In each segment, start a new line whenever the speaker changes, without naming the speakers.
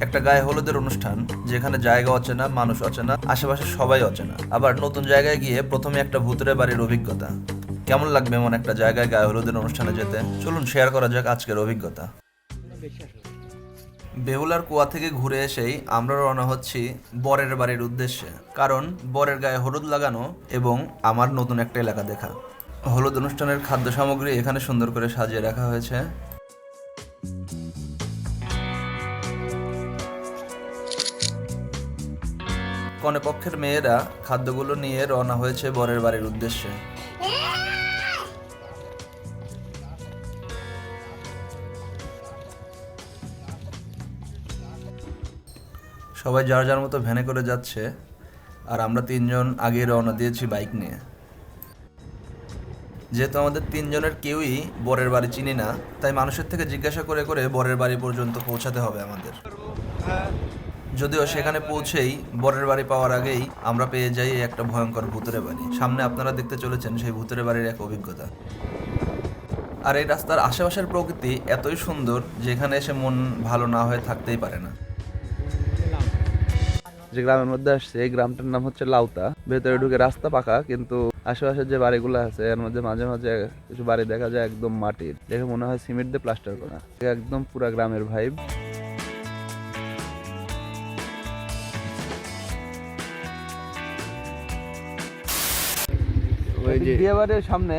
একটা গায়ে হলুদের অনুষ্ঠান, যেখানে জায়গা অচেনা, মানুষ অচেনা, আশেপাশে সবাই অচেনা। আবার নতুন জায়গায় গিয়ে প্রথমে একটা ভূতুরে বাড়ির অভিজ্ঞতা। কেমন লাগবে এমন একটা জায়গায় গায়ে হলুদের অনুষ্ঠানে যেতে? চলুন শেয়ার করা যাক আজকের অভিজ্ঞতা। বেহুলার কুয়া থেকে ঘুরে এসেই আমরা রওনা হচ্ছি বরের বাড়ির উদ্দেশ্যে। কারণ বরের গায়ে হলুদ লাগানো এবং আমার নতুন একটা এলাকা দেখা। হলুদ অনুষ্ঠানের খাদ্য সামগ্রী এখানে সুন্দর করে সাজিয়ে রাখা হয়েছে। কনেপক্ষের মেয়েরা খাদ্যগুলো নিয়ে রওনা হয়েছে বরের বাড়ির উদ্দেশ্যে। সবাই যার যার মতো ভ্যানে করে যাচ্ছে, আর আমরা তিনজন আগে রওনা দিয়েছি বাইক নিয়ে। যেহেতু আমাদের তিনজনের কেউই বরের বাড়ি চিনি না, তাই মানুষের থেকে জিজ্ঞাসা করে করে বরের বাড়ি পর্যন্ত পৌঁছাতে হবে আমাদের। যদিও সেখানে পৌঁছেই বরের বাড়ি পাওয়ার আগেই আমরা পেয়ে যাই একটা ভয়ঙ্কর ভূতের বাড়ি। সামনে আপনারা দেখতে চলেছেন সেই ভূতের বাড়ির এক অভিজ্ঞতা। আর এই রাস্তার আশেপাশের প্রকৃতি এতই সুন্দর যেখানে এসে মন ভালো না হয়ে থাকতেই পারে না।
যে গ্রামের মধ্যে আসছে, এই গ্রামটার নাম হচ্ছে লাউতা। ভেতরে ঢুকে রাস্তা পাকা, কিন্তু আশেপাশের যে বাড়িগুলো আছে, এর মধ্যে মাঝে মাঝে কিছু বাড়ি দেখা যায় একদম মাটির, দেখে মনে হয় সিমেন্ট দিয়ে প্লাস্টার করা। একদম পুরা গ্রামের ভাইব ওই যে সামনে।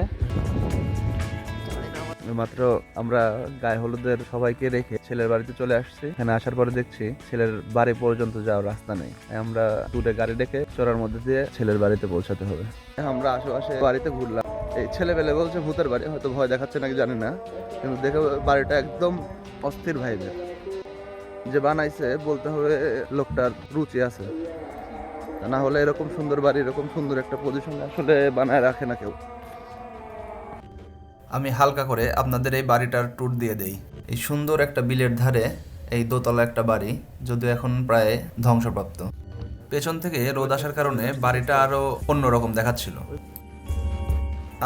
মাত্র আমরা গায়ে হলুদের সবাইকে রেখে ছেলের বাড়িতে চলে আসছি। এখানে আসার পরে দেখছি ছেলের বাড়ি পর্যন্ত যাওয়ার রাস্তা নেই। আমরা দূরে গাড়ি রেখে চড়ার মধ্যে দিয়ে ছেলের বাড়িতে পৌঁছাতে হবে। আমরা আশেপাশে বাড়িতে ঘুরলাম। এই ছেলে পেলে বলছে ভূতের বাড়ি হয়তো ভয় দেখাচ্ছে নাকি জানি না। কিন্তু দেখে বাড়িটা একদম অস্থির ভাইবের যে বানাইছে বলতে হবে লোকটার রুচি আছে। তা না হলে এরকম সুন্দর বাড়ি, এরকম সুন্দর একটা পজিশন আসলে বানায় রাখে না কেউ।
আমি হালকা করে আপনাদের এই বাড়িটার ট্যুর দিয়ে দেই। এই সুন্দর একটা বিলের ধারে এই দোতলা একটা বাড়ি, যদিও এখন প্রায় ধ্বংসপ্রাপ্ত। পেছন থেকে রোদ আসার কারণে বাড়িটা আরও অন্যরকম দেখাচ্ছিল।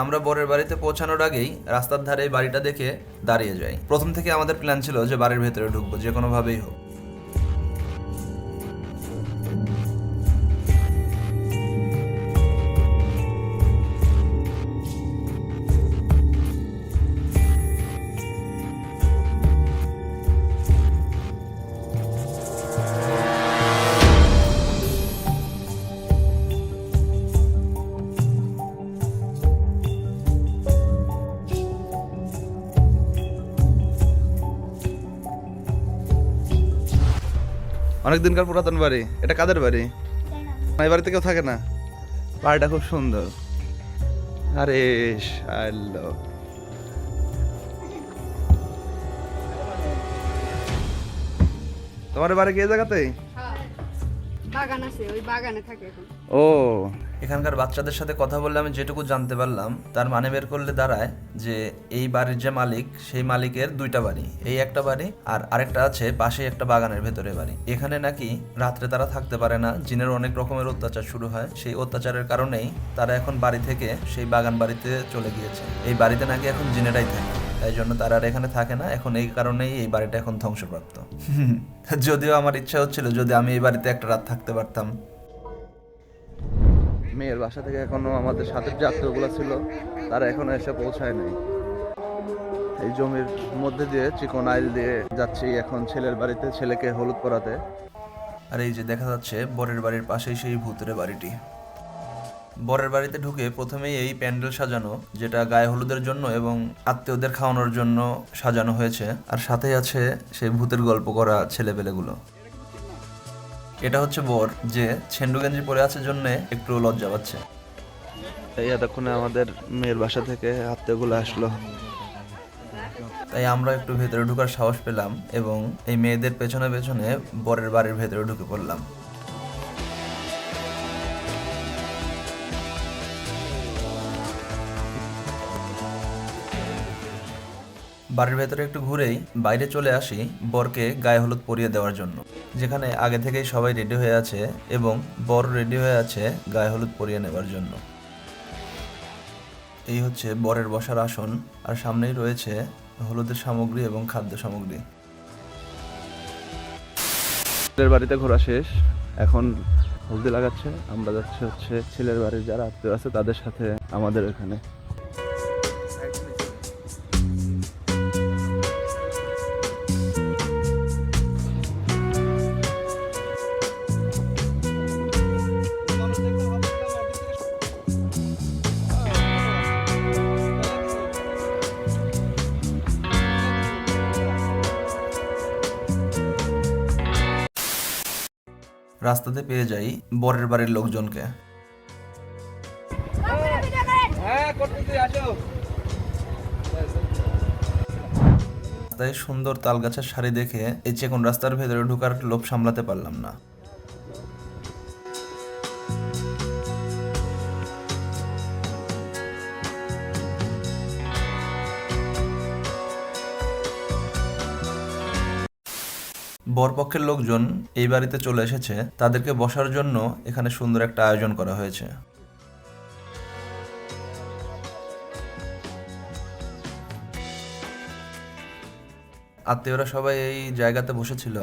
আমরা বরের বাড়িতে পৌঁছানোর আগেই রাস্তার ধারে বাড়িটা দেখে দাঁড়িয়ে যাই। প্রথম থেকে আমাদের প্ল্যান ছিল যে বাড়ির ভেতরে ঢুকবো, যে কোনোভাবেই হোক।
অনেক দিনকার পুরাতন বাড়ি? এটা কাদের বাড়ি? এই বাড়িতে কেউ থাকে না? বাড়িটা খুব সুন্দর। আরে তোমার বাড়ি কি জায়গাতে
বাগান আছে ওই বাগানে থাকে এখন।
ও।
এখানকার বাচ্চাদের সাথে কথা বললে আমি যেটুকু জানতে পারলাম তার মানে বের করলে দাঁড়ায় যে এই বাড়ির যে মালিক সেই মালিকের দুইটা বাড়ি এই একটা বাড়ি আর আরেকটা আছে পাশেই একটা বাগানের ভেতরে বাড়ি। এখানে নাকি রাত্রে তারা থাকতে পারে না জিনের অনেক রকমের অত্যাচার শুরু হয়। সেই অত্যাচারের কারণেই তারা এখন বাড়ি থেকে সেই বাগান বাড়িতে চলে গিয়েছে। এই বাড়িতে নাকি এখন জিনেরাই থাকে তাই জন্য তারা আর এখানে থাকে না। এখন এই কারণেই এই বাড়িটা এখন ধ্বংসপ্রাপ্ত। যদিও আমার ইচ্ছা হচ্ছিল যদি আমি এই বাড়িতে একটা রাত থাকতে পারতাম।
মেয়ের বাসা থেকে এখনও আমাদের সাথে যে আত্মীয়গুলো ছিল, তারা এখনও এসে পৌঁছায় নাই। এই জমির মধ্যে দিয়ে চিকন আইল দিয়ে যাচ্ছি এখন ছেলের বাড়িতে, ছেলেকে হলুদ পরাতে।
আর এই যে দেখা যাচ্ছে, বরের বাড়ির পাশেই সেই ভূতের বাড়িটি। বরের বাড়িতে ঢুকে প্রথমেই এই প্যান্ডেল সাজানো, যেটা গায়ে হলুদের জন্য এবং আত্মীয়দের খাওয়ানোর জন্য সাজানো হয়েছে। আর সাথে আছে সেই ভূতের গল্প করা ছেলেপেলেগুলো। এটা হচ্ছে বর যে ছেন্ডু গেঞ্জি পরে আছে জন্য একটু লজ্জা পাচ্ছে।
এই এতক্ষণে আমাদের মেয়ের বাসা থেকে আত্মীয়গুলো আসলো।
তাই আমরা একটু ভেতরে ঢুকার সাহস পেলাম এবং এই মেয়েদের পেছনে পেছনে বরের বাড়ির ভেতরে ঢুকে পড়লাম। বাড়ির ভেতরে একটু ঘুরেই বাইরে চলে আসি বরকে গায়ে হলুদ পরিয়ে দেওয়ার জন্য। যেখানে আগে থেকেই সবাই রেডি হয়ে আছে এবং বর রেডি হয়ে আছে গায়ে হলুদ পরিয়ে নেওয়ার জন্য। এই হচ্ছে বরের বসার আসন, আর সামনেই রয়েছে হলুদের সামগ্রী এবং খাদ্য সামগ্রী।
ছেলের বাড়িতে ঘোরা শেষ, এখন হলদি লাগাচ্ছে। আমরা যাচ্ছি হচ্ছে ছেলের বাড়ির যারা আত্মীয় আছে তাদের সাথে আমাদের এখানে।
রাস্তাতে পেয়ে যাই বরের বাড়ির লোকজনকে। তাই সুন্দর তালগাছের শাড়ি দেখে এই চেকন রাস্তার ভেতরে ঢুকার লোভ সামলাতে পারলাম না। বরপক্ষের লোকজন এই বাড়িতে চলে এসেছে। তাদেরকে বসার জন্য এখানে সুন্দর একটা আয়োজন করা হয়েছে। আত্মীয়রা সবাই এই জায়গাতে বসেছিল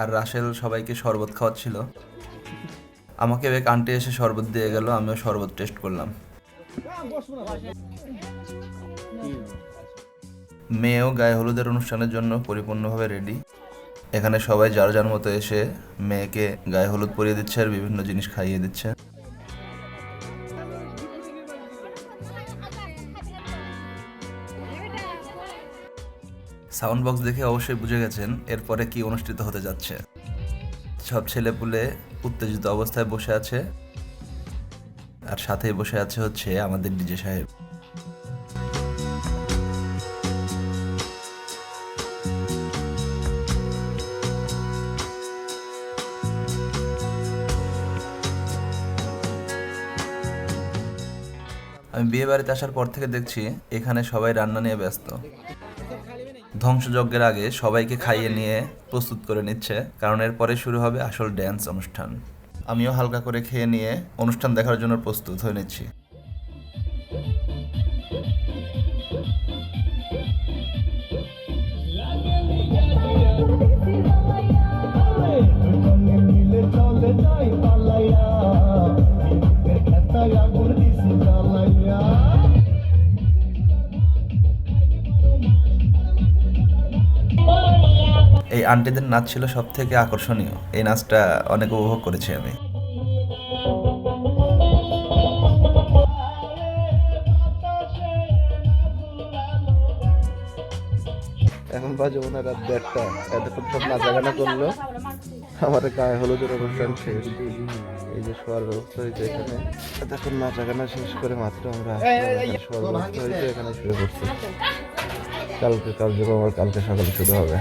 আর রাসেল সবাইকে শরবত খাওয়াচ্ছিল। আমাকে এক আন্টি এসে শরবত দিয়ে গেল, আমিও শরবত টেস্ট করলাম। মেয়েও গায়ে হলুদের অনুষ্ঠানের জন্য পরিপূর্ণভাবে রেডি। এখানে সবাই যার যার মতো এসে মেয়েকে গায়ে হলুদ পরিয়ে দিচ্ছে আর বিভিন্ন জিনিস খাইয়ে দিচ্ছে। সাউন্ড বক্স দেখে অবশ্যই বুঝে গেছেন এরপরে কি অনুষ্ঠিত হতে যাচ্ছে। সব ছেলেপুলে উত্তেজিত অবস্থায় বসে আছে। আর সাথে বসে আছে হচ্ছে আমাদের ডিজে সাহেব। আমি বিয়ে বাড়িতে আসার পর থেকে দেখছি এখানে সবাই রান্না নিয়ে ব্যস্ত। ধ্বংসযজ্ঞের আগে সবাইকে খাইয়ে নিয়ে প্রস্তুত করে নিচ্ছে, কারণ এরপরে শুরু হবে আসল ড্যান্স অনুষ্ঠান। আমিও হালকা করে খেয়ে নিয়ে অনুষ্ঠান দেখার জন্য প্রস্তুত হয়ে নিচ্ছি। আন্টিদের নাচ ছিল সব থেকে আকর্ষণীয়। এই নাচটা অনেক উপভোগ করেছি আমি।
এখন বাজে মনে রাত দেড়টা। এতক্ষণ সব নাচাগানা করল। আমার গায়ে হলুদের অনুষ্ঠান শেষ এই যে শোয়ার ব্যবস্থা হয়েছে এখানে। এতক্ষণ নাচাগানা শেষ করে মাত্র আমরা শোয়ার ব্যবস্থা হয়েছে, এখানে শুয়ে পড়ছি। কালকে কার্যক্রম আমার কালকে সকালে শুরু হবে।